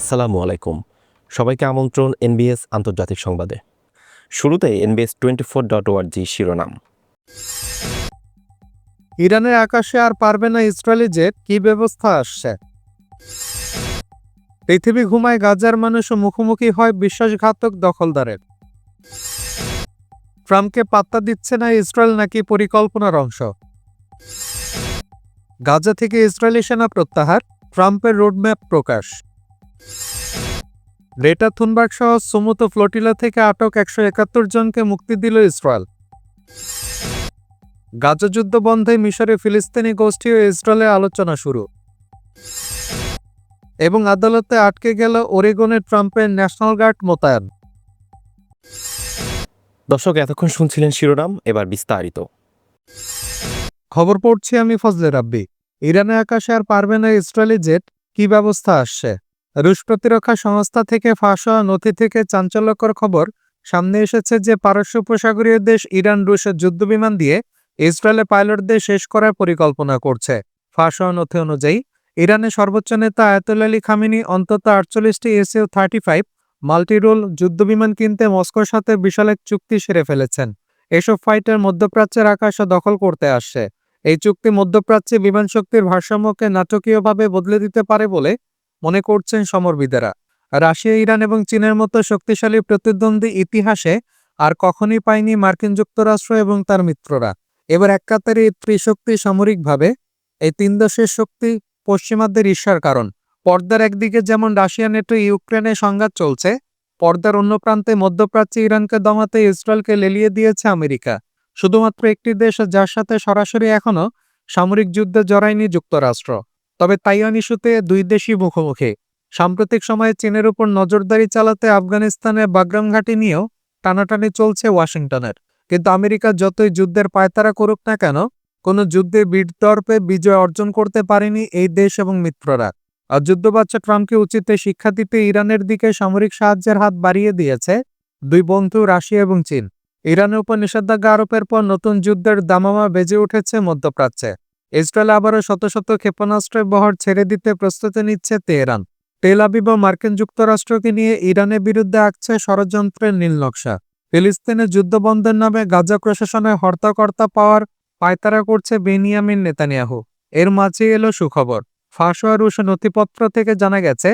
আসসালামু আলাইকুম। সবাইকে আমন্ত্রণ এনবিএস আন্তর্জাতিক সংবাদে। শুরুতে এনবিএস টোয়েন্টি ফোর ডট ওয়ার্জি শিরোনাম। ইরানের আকাশে আর পারবে না ইসরায়েলি জেট, কি ব্যবস্থা আসছে? পৃথিবী ঘুমায় গাজার মানুষ মুখোমুখি হয় বিশ্বাসঘাতক দখলদারের। ট্রাম্পকে পাত্তা দিচ্ছে না ইসরায়েল নাকি পরিকল্পনার অংশ? গাজা থেকে ইসরায়েলি সেনা প্রত্যাহার, ট্রাম্পের রোডম্যাপ প্রকাশ। গ্রেটা থুনবার্গ সহ সুমুতো ফ্লোটিলা থেকে আটক একশো একাত্তর জনকে মুক্তি দিল ইসরায়েল। গাজা যুদ্ধ বন্ধে মিশরে ফিলিস্তিনি গোষ্ঠী ও ইসরায়েলে আলোচনা শুরু। এবং আদালতে আটকে গেল ওরেগনের ট্রাম্পের ন্যাশনাল গার্ড মোতায়েন। দর্শক এতক্ষণ শুনছিলেন শিরোনাম এবার বিস্তারিত। খবর পড়ছি আমি ফজলে রাব্বি। ইরানে আকাশে আর পারবে না ইসরায়েলি জেট কি ব্যবস্থা আসছে? রুশ প্রতিরক্ষা সংস্থা থেকে ফাঁস হওয়া নথি থেকে চাঞ্চল্যকর খবর। সামনে এসেছে যে পারস্য উপসাগরীয় দেশ ইরান রুশের যুদ্ধবিমান দিয়ে ইসরায়েলে পাইলটদের শেষ করার পরিকল্পনা করছে। ফাঁস হওয়া নথি অনুযায়ী, ইরানের সর্বোচ্চ নেতা আয়াতুল আলী খামিনি অন্তত আটচল্লিশটি S U thirty five multirole যুদ্ধবিমান কিনতে মস্কোর সাথে বিশাল এক চুক্তি সেরে ফেলেছেন। এসব ফাইটার মধ্যপ্রাচ্যের আকাশ দখল করতে আসছে। এই চুক্তি মধ্যপ্রাচ্যে বিমান শক্তির ভারসাম্যকে নাটকীয়ভাবে বদলে দিতে পারে বলে মনে করছেন সমরবিদেরা। রাশিয়া, ইরান এবং চীনের মতো শক্তিশালী প্রতিদ্বন্দ্বী ইতিহাসে আর কখনই পায়নি মার্কিন যুক্তরাষ্ট্র এবং তার মিত্ররা। এবার এক কাতারে এই ত্রিশক্তি সামরিকভাবে এই তিন দেশের শক্তি পশ্চিমাদের ঈর্ষার কারণ। পর্দার একদিকে যেমন রাশিয়া নেটো ইউক্রেনে সংঘাত চলছে, পর্দার অন্য প্রান্তে মধ্যপ্রাচ্যে ইরানকে দমাতে ইসরায়েলকে লেলিয়ে দিয়েছে আমেরিকা। শুধুমাত্র একটি দেশ, যার সাথে সরাসরি এখনও সামরিক যুদ্ধে জড়ায়নি যুক্তরাষ্ট্র। তবে তাইওয়ান ইস্যুতে দুই দেশই মুখোমুখি। সাম্প্রতিক সময়ে চীনের উপর নজরদারি চালাতে আফগানিস্তানে বাগরাম ঘাঁটি নিয়েও টানাটানি চলছে ওয়াশিংটনের। কিন্তু আমেরিকা যতই যুদ্ধের পায়তারা করুক না কেন, কোনো যুদ্ধে বীরদর্পে বিজয় অর্জন করতে পারেনি এই দেশ এবং মিত্ররা। আর যুদ্ধবাচ্চা ট্রাম্পকে উচিতে শিক্ষা দিতে ইরানের দিকে সামরিক সাহায্যের হাত বাড়িয়ে দিয়েছে দুই বন্ধু রাশিয়া এবং চীন। ইরানের উপর নিষেধাজ্ঞা আরোপের পর নতুন যুদ্ধের দামামা বেজে উঠেছে মধ্যপ্রাচ্যে। ইসরায়েল আবারও শত শত ক্ষেপণাস্ত্রের বহর ছেড়ে দিতে প্রস্তুতি নিচ্ছে তেহরান। তেল আবিব মার্কিন যুক্তরাষ্ট্রকে নিয়ে ইরানের বিরুদ্ধে আঁকছে ষড়যন্ত্রের নীলনকশা ফিলিস্তিনের যুদ্ধবন্ধের নামে গাজা প্রশাসনে হর্তাকর্তা পাওয়ার পায়তারা করছে বেনিয়ামিন নেতানিয়াহু। এর মাঝে এলো সুখবর। ফাঁসোয়া রুশ নথিপত্র থেকে জানা গেছে,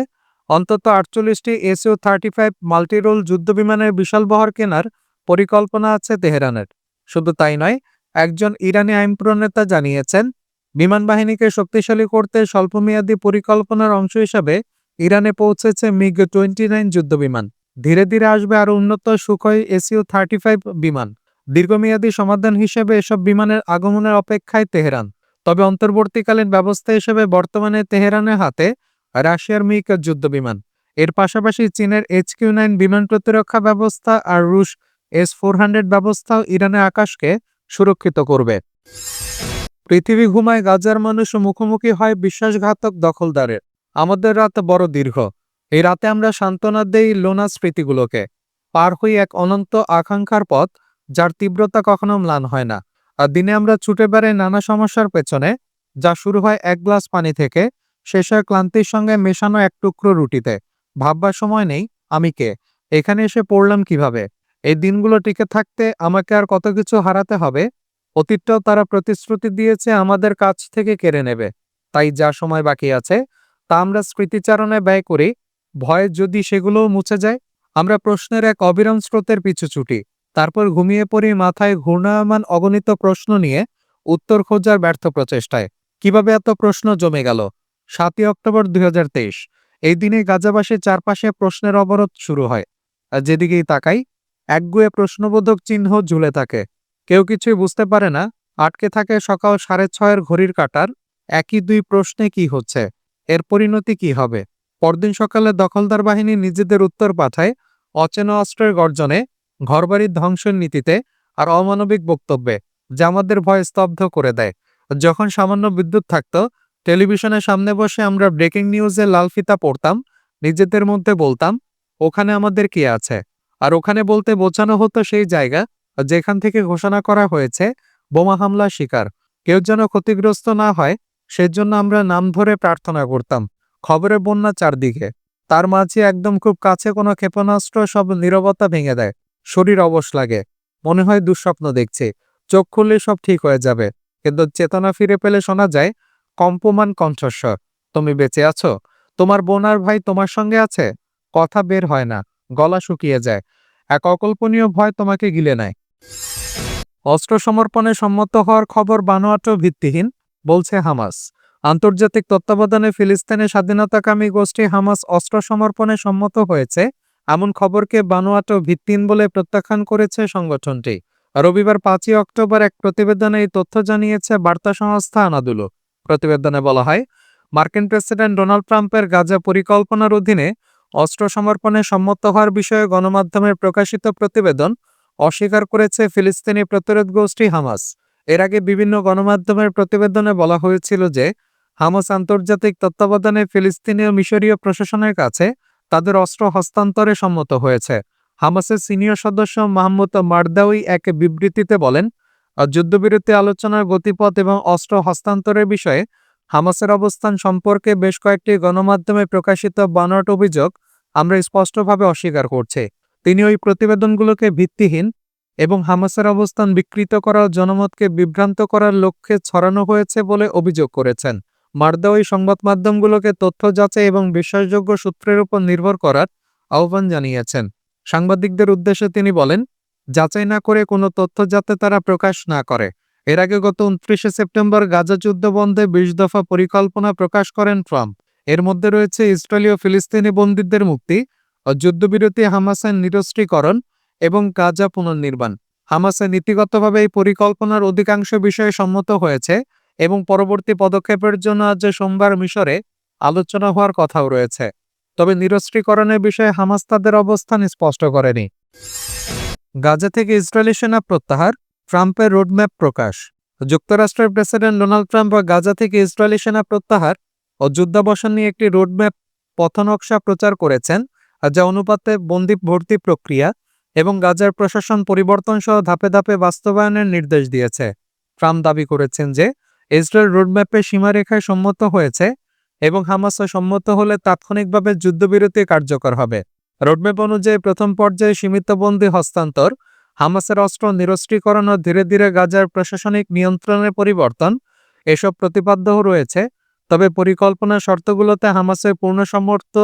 অন্তত আটচল্লিশটি S U thirty five multirole যুদ্ধবিমানের বিশাল বহর কেনার পরিকল্পনা আছে তেহরানের। শুধু তাই নয়, একজন ইরানি আইন প্রণেতা জানিয়েছেন বিমান বাহিনীকে শক্তিশালী করতে স্বল্পমেয়াদী পরিকল্পনার অংশ হিসাবে ইরানে পৌঁছেছে মিগ টোয়েন্টি নাইন যুদ্ধবিমান। ধীরে ধীরে আসবে আরও উন্নত সুখই এসইউ থার্টি ফাইভ বিমান। দীর্ঘমেয়াদী সমাধান হিসেবে এসব বিমানের আগমনের অপেক্ষায় তেহরান। তবে অন্তর্বর্তীকালীন ব্যবস্থা হিসেবে বর্তমানে তেহরানের হাতে রাশিয়ার মিগ যুদ্ধবিমান। এর পাশাপাশি চীনের এইচ কিউ নাইন বিমান প্রতিরক্ষা ব্যবস্থা আর রুশ এস ফোর হান্ড্রেড ব্যবস্থাও ইরানের আকাশকে সুরক্ষিত করবে। পৃথিবী ঘুমায় গাজার মানুষ মুখোমুখি হয় বিশ্বাসঘাতক দখলদারের। আমাদের রাত বড় দীর্ঘ। এই রাতে আমরা সান্ত্বনা দেই লোনা স্মৃতিগুলোকে। পার হই এক অনন্ত আকাঙ্ক্ষার পথ, যার তীব্রতা কখনো ম্লান হয় না। আর দিনে আমরা ছুটে বেড়াই নানা সমস্যার পেছনে, যা শুরু হয় এক গ্লাস পানি থেকে, শেষ হয় ক্লান্তির সঙ্গে মেশানো এক টুকরো রুটিতে। ভাববার সময় নেই, আমি কে? এখানে এসে পড়লাম কীভাবে? এই দিনগুলো টিকে থাকতে আমাকে আর কত কিছু হারাতে হবে? অতীতটাও তারা প্রতিশ্রুতি দিয়েছে, আমাদের কাছ থেকে কেড়ে নেবে। তাই যা সময় বাকি আছে, তা আমরা স্মৃতিচারণে ব্যয় করি। ভয়ে যদি সেগুলোও মুছে যায়, আমরা প্রশ্নের এক অবিরাম স্রোতের পিছু ছুটি। তারপর ঘুমিয়ে পড়ি মাথায় ঘূর্ণায়মান অগণিত প্রশ্ন নিয়ে উত্তর খোঁজার ব্যর্থ প্রচেষ্টায়। কীভাবে এত প্রশ্ন জমে গেল? সাতই অক্টোবর দুই হাজার তেইশ। এই দিনে গাজাবাসীর চারপাশে প্রশ্নের অবরোধ শুরু হয়। যেদিকেই তাকাই, একগুয়ে প্রশ্নবোধক চিহ্ন ঝুলে থাকে। কেউ কিছুই বুঝতে পারে না, আটকে থাকে সকাল সাড়ে ছয়ের ঘড়ির কাটার, একই দুই প্রশ্নে কি হচ্ছে, এর পরিণতি কি হবে? পরদিন সকালে দখলদার বাহিনী নিজেদের উত্তর পাঠায়, অচেনা অস্ত্রের গর্জনে, ঘরবাড়ির ধ্বংসের নীতিতে আর অমানবিক বক্তব্যে, যা আমাদের ভয় স্তব্ধ করে দেয়। যখন সামান্য বিদ্যুৎ থাকতো টেলিভিশনের সামনে বসে আমরা ব্রেকিং নিউজে লাল ফিতা পড়তাম, নিজেদের মধ্যে বলতাম, ওখানে আমাদের কি আছে? আর ওখানে বলতে বোঝানো হতো সেই জায়গা যেখান থেকে ঘোষণা করা হয়েছে, বোমা হামলা শিকার। কেউ যেন ক্ষতিগ্রস্ত না হয়, সেজন্য আমরা নাম ধরে প্রার্থনা করতাম। খবরের বন্যা চারদিকে। তার মাঝে একদম খুব কাছে কোনো ক্ষেপণাস্ত্র সব নীরবতা ভেঙে দেয়। শরীর অবশ লাগে। মনে হয় দুঃস্বপ্ন দেখছে। চোখ খুললে সব ঠিক হয়ে যাবে। কিন্তু চেতনা ফিরে পেলে শোনা যায়, কম্পমান কণ্ঠস্বর। তুমি বেঁচে আছো? তোমার বোনার ভাই তোমার সঙ্গে আছে? কথা বের হয় না। গলা শুকিয়ে যায়। এক অকল্পনীয় ভয় তোমাকে গিলে নেয়। অস্ত্র সমর্পণে সম্মত হওয়ার খবর বানোয়াট ভিত্তিহীন, বলছে হামাস। আন্তর্জাতিক তত্ত্বাবধানে ফিলিস্তিনের স্বাধীনতাকামী গোষ্ঠী হামাস অস্ত্র সমর্পণে সম্মত হয়েছে, এমন খবরকে বানোয়াটো ভিত্তিহীন বলে প্রত্যাখ্যান করেছে সংগঠনটি। রবিবার পাঁচই অক্টোবর এক প্রতিবেদনে এই তথ্য জানিয়েছে বার্তা সংস্থা আনাদুলো। প্রতিবেদনে বলা হয়, মার্কিন প্রেসিডেন্ট ডোনাল্ড ট্রাম্পের গাজা পরিকল্পনার অধীনে অস্ত্র সমর্পণে সম্মত হওয়ার বিষয়ে গণমাধ্যমের প্রকাশিত প্রতিবেদন অস্বীকার করেছে ফিলিস্তিনি প্রতিরোধ গোষ্ঠী হামাস। এর আগে বিভিন্ন গণমাধ্যমের প্রতিবেদনে বলা হয়েছিল যে হামাস আন্তর্জাতিক তত্ত্বাবধানে ফিলিস্তিনি ও মিশরীয় প্রশাসনের কাছে তাদের অস্ত্র হস্তান্তরে সম্মত হয়েছে। হামাসের সিনিয়র সদস্য মাহমুদ মারদাউই এক বিবৃতিতে বলেন "আহ, যুদ্ধবিরতি আলোচনার গতিপথ এবং অস্ত্র হস্তান্তরের বিষয়ে হামাসের অবস্থান সম্পর্কে বেশ কয়েকটি গণমাধ্যমে প্রকাশিত বানট অভিযোগ আমরা স্পষ্টভাবে অস্বীকার করছি। তিনি ওই প্রতিবেদনগুলোকে ভিত্তিহীন এবং হামাসের অবস্থান বিকৃত করা জনমতকে বিভ্রান্ত করার লক্ষ্যে ছড়ানো হয়েছে বলে অভিযোগ করেছেন। মার্দাওই সংবাদ মাধ্যমগুলোকে তথ্য যাচাই এবং বিশ্বাসযোগ্য সূত্রের উপর নির্ভর করার আহ্বান জানিয়েছেন। সাংবাদিকদের উদ্দেশ্যে তিনি বলেন, যাচাই না করে কোনো তথ্য যাতে তারা প্রকাশ না করে। এর আগে গত উনত্রিশে সেপ্টেম্বর গাজা যুদ্ধ বন্ধে বিশ দফা পরিকল্পনা প্রকাশ করেন ট্রাম্প। এর মধ্যে রয়েছে ইসরায়েলি ও ফিলিস্তিনি বন্দীদের মুক্তি যুদ্ধবিরতি হামাসের নিরস্ত্রীকরণ এবং গাজা পুনর্নির্মাণ। হামাসে নীতিগতভাবে এই পরিকল্পনার অধিকাংশ বিষয়ে সম্মত হয়েছে এবং পরবর্তী পদক্ষেপের জন্য আজ সোমবার মিশরে আলোচনা হওয়ার কথাও রয়েছে। তবে নিরস্ত্রীকরণের বিষয়ে হামাস তাদের অবস্থান স্পষ্ট করেনি। গাজা থেকে ইসরায়েলি সেনা প্রত্যাহার, ট্রাম্পের রোডম্যাপ প্রকাশ। যুক্তরাষ্ট্রের প্রেসিডেন্ট ডোনাল্ড ট্রাম্প গাজা থেকে ইসরায়েলি সেনা প্রত্যাহার ও যুদ্ধাবসান নিয়ে একটি রোডম্যাপ পথনকশা প্রচার করেছেন যা অনুপাতে বন্দি ভর্তি প্রক্রিয়া এবং গাজার প্রশাসন পরিবর্তন সহ ধাপে ধাপে বাস্তবায়নের নির্দেশ দিয়েছে। ট্রাম্প দাবি করেছেন যে, ইসরায়েল রোডম্যাপে সীমারেখায় সম্মত হয়েছে এবং হামাসও সম্মত হলে তাৎক্ষণিকভাবে যুদ্ধবিরতি কার্যকর হবে। রোডম্যাপ অনুযায়ী প্রথম পর্যায়ে সীমিতবন্দি হস্তান্তর, হামাসের অস্ত্র নিরস্ত্রীকরণ ও ধীরে ধীরে গাজার প্রশাসনিক নিয়ন্ত্রণের পরিবর্তন এসব প্রতিপাদ্যও রয়েছে, তবে পরিকল্পনার শর্তগুলোতে হামাসের পূর্ণ সমর্থ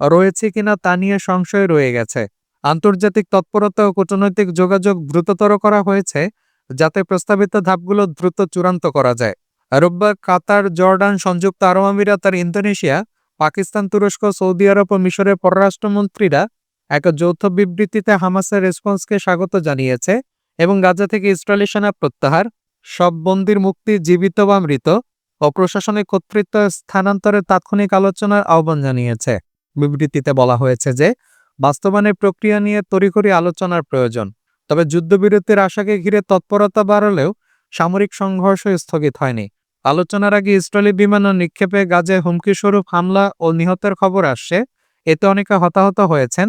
রয়েছে কিনা তা নিয়ে সংশয় রয়ে গেছে। আন্তর্জাতিক তৎপরতা ও কূটনৈতিক যোগাযোগ দ্রুততর করা হয়েছে, যাতে প্রস্তাবিত ধাপগুলো দ্রুত চূড়ান্ত করা যায়। রোববার কাতার, জর্ডান, সংযুক্ত আরব আমিরাত আর ইন্দোনেশিয়া, পাকিস্তান, তুরস্ক, সৌদি আরব ও মিশরের পররাষ্ট্রমন্ত্রীরা এক যৌথ বিবৃতিতে হামাসের রেসপন্সকে স্বাগত জানিয়েছে এবং গাজা থেকে ইসরায়েলি সেনা প্রত্যাহার, সব বন্দির মুক্তি, জীবিত বা মৃত, ও প্রশাসনিক কর্তৃত্ব স্থানান্তরের তাৎক্ষণিক আলোচনার আহ্বান জানিয়েছে। বিবৃতিতে বলা হয়েছে যে, বাস্তবায়নের প্রক্রিয়া নিয়ে তড়িঘড়ি আলোচনার প্রয়োজন। তবে যুদ্ধবিরতির আশাকে ঘিরে তৎপরতা বাড়লেও সামরিক সংঘর্ষ স্থগিত হয়নি। আলোচনার আগে ইসরায়েলি বিমান নিক্ষেপে গাজে হুমকিস্বরূপ হামলা ও নিহতের খবর আসছে। এতে অনেকে হতাহত হয়েছেন,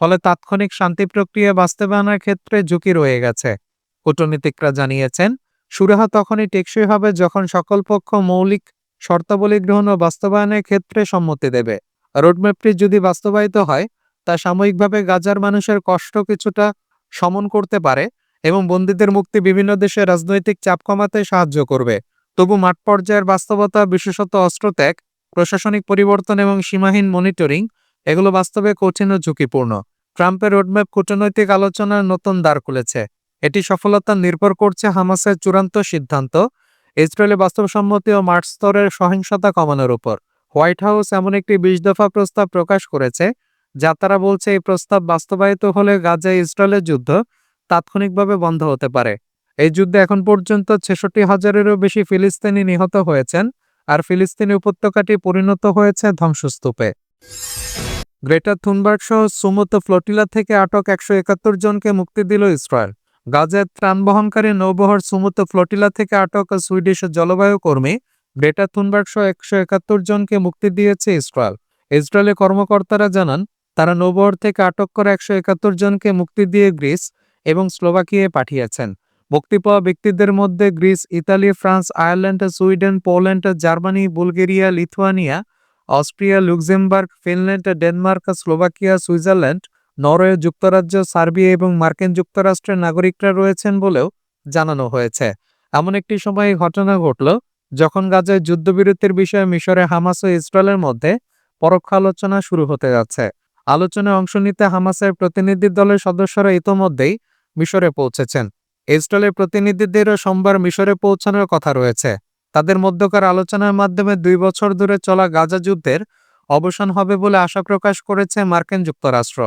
ফলে তাৎক্ষণিক শান্তি প্রক্রিয়া বাস্তবায়নের ক্ষেত্রে ঝুঁকি রয়ে গেছে। কূটনীতিকরা জানিয়েছেন, সুরাহা তখনই টেকসই হবে যখন সকল পক্ষ মৌলিক শর্তাবলী গ্রহণ ও বাস্তবায়নের ক্ষেত্রে সম্মতি দেবে। রোডম্যাপটি যদি বাস্তবায়িত হয়, তা সাময়িকভাবে গাজার মানুষের কষ্ট কিছুটা সমন করতে পারে এবং বন্দীদের মুক্তি বিভিন্ন দেশে রাজনৈতিক চাপ কমাতে সাহায্য করবে। তবু মাঠ পর্যায়ের বাস্তবতা, বিশেষত অস্ত্রত্যাগ প্রশাসনিক পরিবর্তন এবং সীমাহীন মনিটরিং, এগুলো বাস্তবে কঠিন ও ঝুঁকিপূর্ণ। ট্রাম্পের রোডম্যাপ কূটনৈতিক আলোচনার নতুন দ্বার খুলেছে। এটি সফলতা নির্ভর করছে হামাসের চূড়ান্ত সিদ্ধান্ত ইসরায়েলে বাস্তবসম্মতি ও মাঠ স্তরের সহিংসতা কমানোর উপর। হোয়াইট হাউস এমন একটি বিশ দফা প্রস্তাব প্রকাশ করেছে, যা তারা বলছে এই প্রস্তাব বাস্তবায়িত হলে গাজায় ইসরায়েলের যুদ্ধ তাৎক্ষণিকভাবে বন্ধ হতে পারে। এই যুদ্ধে এখন পর্যন্ত ছেষট্টি হাজারেরও বেশি ফিলিস্তিনি নিহত হয়েছেন আর ফিলিস্তিনি উপত্যকাটি পরিণত হয়েছে ধ্বংসস্তূপে। গ্রেটার থুনবার্গ সহ সুমত ফ্লোটিলা থেকে আটক একশো একাত্তর জনকে মুক্তি দিল ইসরায়েল। গাজায় ত্রাণ বহনকারী নৌবহর সুমত ফ্লোটিলা থেকে আটক সুইডিশ জলবায়ু কর্মী গ্রেটার থুনবার্গ সহ একশো একাত্তর জনকে মুক্তি দিয়েছে ইসরায়েল। ইসরায়েলের কর্মকর্তারা জানান, তারা নৌবহর থেকে আটক করা একশো একাত্তর জনকে মুক্তি দিয়ে গ্রিস এবং স্লোভাকিয়ায় পাঠিয়েছেন। মুক্তি পাওয়া ব্যক্তিদের মধ্যে Greece, Italy, France, Ireland, Sweden, Poland, Germany, Bulgaria, Lithuania, Austria, Luxembourg, Finland, Denmark, Slovakia, Switzerland, Norway যুক্তরাজ্য, সার্বিয়া এবং মার্কিন যুক্তরাষ্ট্রের নাগরিকরা রয়েছেন বলেও জানানো হয়েছে। এমন একটি সময়ে ঘটনা ঘটল যখন গাজায় যুদ্ধবিরতির বিষয়ে মিশরে হামাস ও ইসরায়েলের মধ্যে পরোক্ষ আলোচনা শুরু হতে যাচ্ছে। আলোচনায় অংশ নিতে হামাসের প্রতিনিধি দলের সদস্যরা ইতোমধ্যেই মিশরে পৌঁছেছেন। ইসরায়েলের প্রতিনিধিদেরও সোমবার মিশরে পৌঁছানোর কথা রয়েছে। তাদের মধ্যকার আলোচনার মাধ্যমে দুই বছর ধরে চলা গাজা যুদ্ধের অবসান হবে বলে আশা প্রকাশ করেছে মার্কিন যুক্তরাষ্ট্র।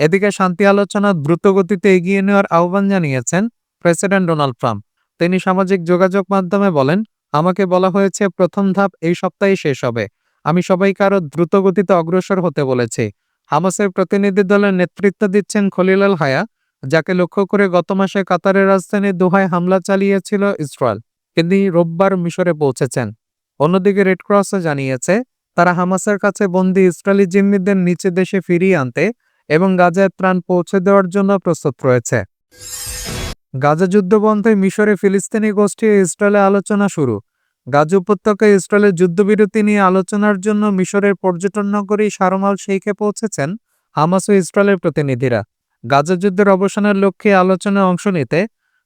এদিকে শান্তি আলোচনা দ্রুত গতিতে এগিয়ে নেওয়ার আহ্বান জানিয়েছেন প্রেসিডেন্ট ডোনাল্ড ট্রাম্প। তিনি সামাজিক যোগাযোগ মাধ্যমে বলেন আমাকে বলা হয়েছে, প্রথম ধাপ এই সপ্তাহে শেষ হবে। আমি সবাইকে আরও দ্রুত গতিতে অগ্রসর হতে বলেছি। হামাসের প্রতিনিধি দলের নেতৃত্ব দিচ্ছেন খলিলাল হায়া, যাকে লক্ষ্য করে গত মাসে কাতারের রাজধানী দোহায় হামলা চালিয়েছিল ইসরায়েল। তিনি রোববার মিশরে পৌঁছেছেন। অন্যদিকে রেড ক্রসও জানিয়েছে, তারা হামাসের কাছে বন্দী ইসরায়েলি জিম্মিদের নিচে দেশে ফিরিয়ে আনতে এবং গাজায় ত্রাণ পৌঁছে দেওয়ার জন্য প্রস্তুত রয়েছে। গাজা যুদ্ধ বন্ধে মিশরে ফিলিস্তিনি গোষ্ঠী ইসরায়েলে আলোচনা শুরু। গাজা উপত্যকায় ইসরায়েলের যুদ্ধবিরতি নিয়ে আলোচনার জন্য মিশরের পর্যটন নগরী শারমাল শেখে পৌঁছেছেন হামাস ও ইসরায়েলের প্রতিনিধিরা। গাজা যুদ্ধের অবসানের লক্ষ্যে আলোচনায় অংশ নিতে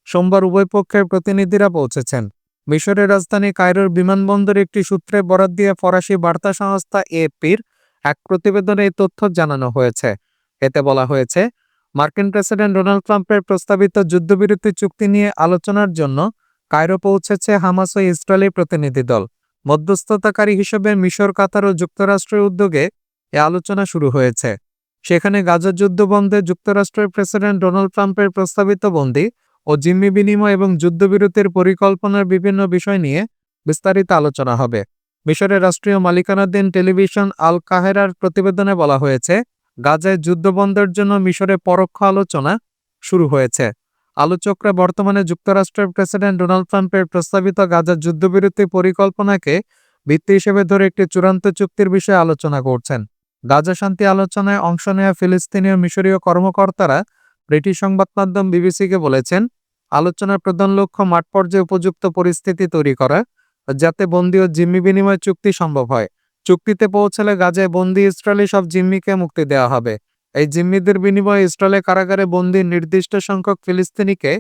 সোমবার উভয় পক্ষের প্রতিনিধিরা পৌঁছেছেন। মিশরের রাজধানী কায়রোর বিমানবন্দরে একটি সূত্রে বরাত দিয়ে ফরাসি বার্তা সংস্থা এপির এক প্রতিবেদনে এই তথ্য জানানো হয়েছে। এতে বলা হয়েছে মার্কিন প্রেসিডেন্ট ডোনাল্ড ট্রাম্পের প্রস্তাবিত যুদ্ধবিরতি চুক্তি নিয়ে আলোচনার জন্য কায়রো পৌঁছেছে হামাস ও ইসরায়েলি প্রতিনিধি দল। মধ্যস্থতাকারী হিসেবে মিশর, কাতার ও যুক্তরাষ্ট্রের উদ্যোগে এ আলোচনা শুরু হয়েছে। সেখানে গাজা যুদ্ধ বন্ধে যুক্তরাষ্ট্রের প্রেসিডেন্ট ডোনাল্ড ট্রাম্পের প্রস্তাবিত বন্দী ও জিম্মি বিনিময় এবং যুদ্ধবিরতির পরিকল্পনার বিভিন্ন বিষয় নিয়ে বিস্তারিত আলোচনা হবে। মিশরের রাষ্ট্রীয় মালিকানাধীন টেলিভিশন আল কাহেরার প্রতিবেদনে বলা হয়েছে গাজায় যুদ্ধবন্ধের জন্য মিশরে পরোক্ষ আলোচনা শুরু হয়েছে। আলোচকরা বর্তমানে যুক্তরাষ্ট্রের প্রেসিডেন্ট ডোনাল্ড ট্রাম্পের প্রস্তাবিত গাজার যুদ্ধবিরতি পরিকল্পনাকে ভিত্তি হিসেবে ধরে একটি চূড়ান্ত চুক্তির বিষয়ে আলোচনা করছেন। গাজা শান্তি আলোচনায় অংশ নেওয়া ফিলিস্তিনীয় মিশরীয় কর্মকর্তারা ব্রিটিশ সংবাদ মাধ্যম বিবিসিকে বলেছেন, আলোচনার প্রধান লক্ষ্য মাঠ পর্যায়ে উপযুক্ত পরিস্থিতি তৈরি করা, যাতে বন্দী ও জিম্মি বিনিময় চুক্তি সম্ভব হয়। চুক্তিতে পৌঁছালে গাজায় বন্দি ইসরায়েলি সব জিম্মিকে মুক্তি দেওয়া হবে। এই জিম্মিদের বিনিময়ে ইসরায়েলের কারাগারে বন্দী নির্দিষ্ট সংখ্যক ফিলিস্তিনিকে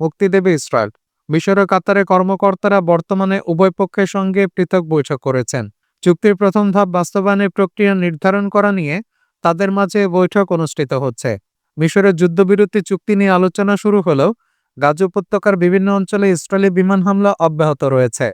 মুক্তি দেবে ইসরায়েল। মিশর ও কাতারের কর্মকর্তারা বর্তমানে উভয় পক্ষের সঙ্গে পৃথক বৈঠক করেছেন। চুক্তির প্রথম ধাপ বাস্তবায়নের প্রক্রিয়া নির্ধারণ করা নিয়ে তাদের মাঝে বৈঠক অনুষ্ঠিত হচ্ছে। মিশরের যুদ্ধবিরতি চুক্তি নিয়ে আলোচনা শুরু হলেও গাজ উপত্যকার বিভিন্ন অঞ্চলে ইসরায়েলি বিমান হামলা অব্যাহত রয়েছে।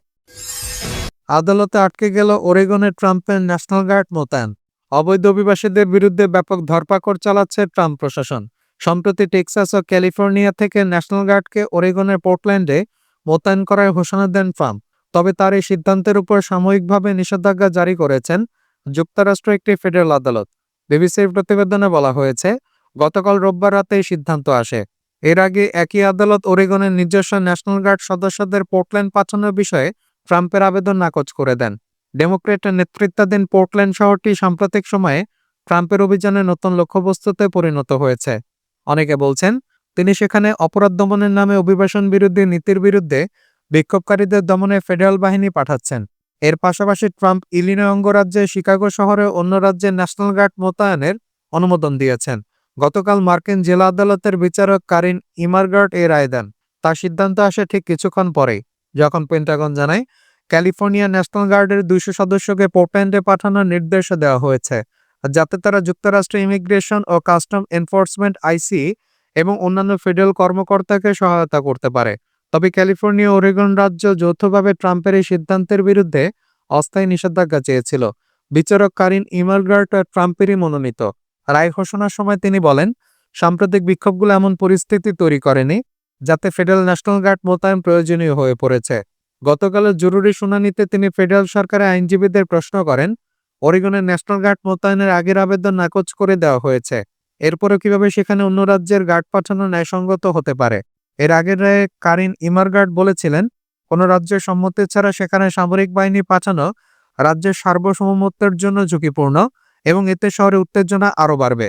আদালতে আটকে গেল ওরেগনের ট্রাম্পের ন্যাশনাল গার্ড মোতায়েন। অবৈধ অভিবাসীদের বিরুদ্ধে ব্যাপক ধরপাকড় চালাচ্ছে ট্রাম্প প্রশাসন। সম্প্রতি টেক্সাস ও ক্যালিফোর্নিয়া থেকে ন্যাশনাল গার্ডকে ওরেগনের পোর্টল্যান্ডে মোতায়েন করার ঘোষণা দেন ট্রাম্প। তবে তার এই সিদ্ধান্তের উপর সাময়িকভাবে নিষেধাজ্ঞা জারি করেছেন যুক্তরাষ্ট্র একটি ফেডারেল আদালত। বিবিসির প্রতিবেদনে বলা হয়েছে, গতকাল রোববার রাতে এই সিদ্ধান্ত আসে। এর আগে একই আদালত ওরেগনের নিজস্ব ন্যাশনাল গার্ড সদস্যদের পোর্টল্যান্ড পাঠানোর বিষয়ে ট্রাম্পের আবেদন নাকচ করে দেন। ডেমোক্রেটের নেতৃত্বাধীন পোর্টল্যান্ড শহরটি সাম্প্রতিক সময়ে ট্রাম্পের অভিযানে নতুন লক্ষ্যবস্তুতে পরিণত হয়েছে। অনেকে বলছেন, তিনি সেখানে অপরাধ দমনের নামে অভিবাসন বিরোধী নীতির বিরুদ্ধে বিক্ষোভকারীদের দমনে ফেডারেল বাহিনী পাঠাচ্ছেন। এর পাশাপাশি ট্রাম্প ইলিনয় অঙ্গরাজ্যে শিকাগো শহরে অন্য রাজ্যের ন্যাশনাল গার্ড মোতায়েনের অনুমোদন দিয়েছেন। গতকাল মার্কিন জেলা আদালতের বিচারক কারিন ইমারগার্ড এ রায় দেন। তার সিদ্ধান্ত আসে ঠিক কিছুক্ষণ পরেই। যখন পেন্টাগন জানায়, ক্যালিফোর্নিয়া ন্যাশনাল গার্ডের দুইশো সদস্যকে পোর্টল্যান্ডে পাঠানোর নির্দেশ দেওয়া হয়েছে, যাতে তারা যুক্তরাষ্ট্র ইমিগ্রেশন ও কাস্টম এনফোর্সমেন্ট আইসি এবং অন্যান্য ফেডারেল কর্মকর্তাকে সহায়তা করতে পারে। তবে ক্যালিফোর্নিয়া ওরেগন রাজ্য যৌথভাবে ট্রাম্পের এই সিদ্ধান্তের বিরুদ্ধে অস্থায়ী নিষেধাজ্ঞা চেয়েছিল। বিচারক কারিন ইমারগার্ট ট্রাম্পেরই মনোনীত। রায় ঘোষণার সময় তিনি বলেন, সাম্প্রতিক বিক্ষোভগুলো এমন পরিস্থিতি তৈরি করেনি যাতে ফেডারেল ন্যাশনাল গার্ড মোতায়েন প্রয়োজনীয় হয়ে পড়েছে। গতকালের জরুরি শুনানিতে তিনি ফেডারেল সরকারের আইনজীবীদের প্রশ্ন করেন, অরিগনের ন্যাশনাল গার্ড মোতায়েনের আগের আবেদন নাকচ করে দেওয়া হয়েছে। এরপরও কীভাবে সেখানে অন্য রাজ্যের গার্ড পাঠানো ন্যায়সঙ্গত হতে পারে? এর আগের রায়ে কারিন ইমারগার্ড বলেছিলেন, কোনো রাজ্যের সম্মতি ছাড়া সেখানে সামরিক বাহিনী পাঠানো রাজ্যের সার্বভৌমত্বের জন্য ঝুঁকিপূর্ণ এবং এতে শহরে উত্তেজনা আরও বাড়বে।